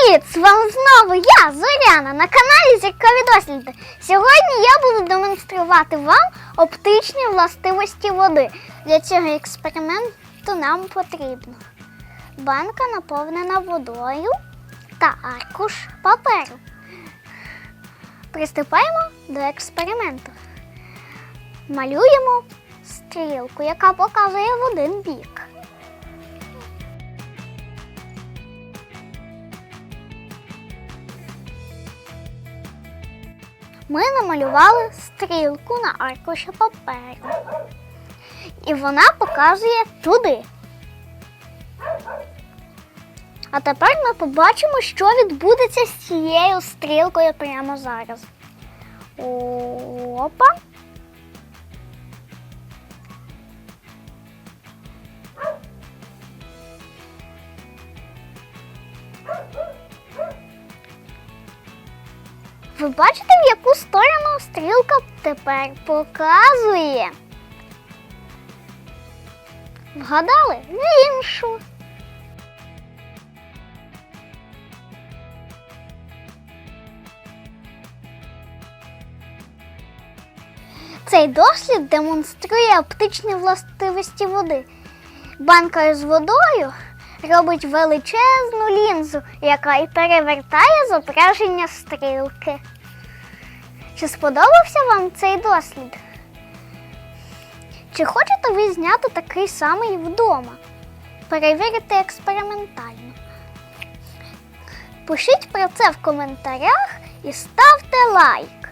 Привіт! З вами знову я, Зоряна, на каналі Зіркові досліди. Сьогодні я буду демонструвати вам оптичні властивості води. Для цього експерименту нам потрібно банка наповнена водою та аркуш паперу. Приступаємо до експерименту. Малюємо стрілку, яка показує в один бік. Ми намалювали стрілку на аркуші паперу. І вона показує туди. А тепер ми побачимо, що відбудеться з цією стрілкою прямо зараз. Опа. Ви бачите, в яку сторону стрілка тепер показує? Вгадали? В іншу. Цей дослід демонструє оптичні властивості води. Банка з водою робить величезну лінзу, яка і перевертає зображення стрілки. Чи сподобався вам цей дослід? Чи хочете ви зняти такий самий вдома? Перевірити експериментально. Пишіть про це в коментарях і ставте лайк.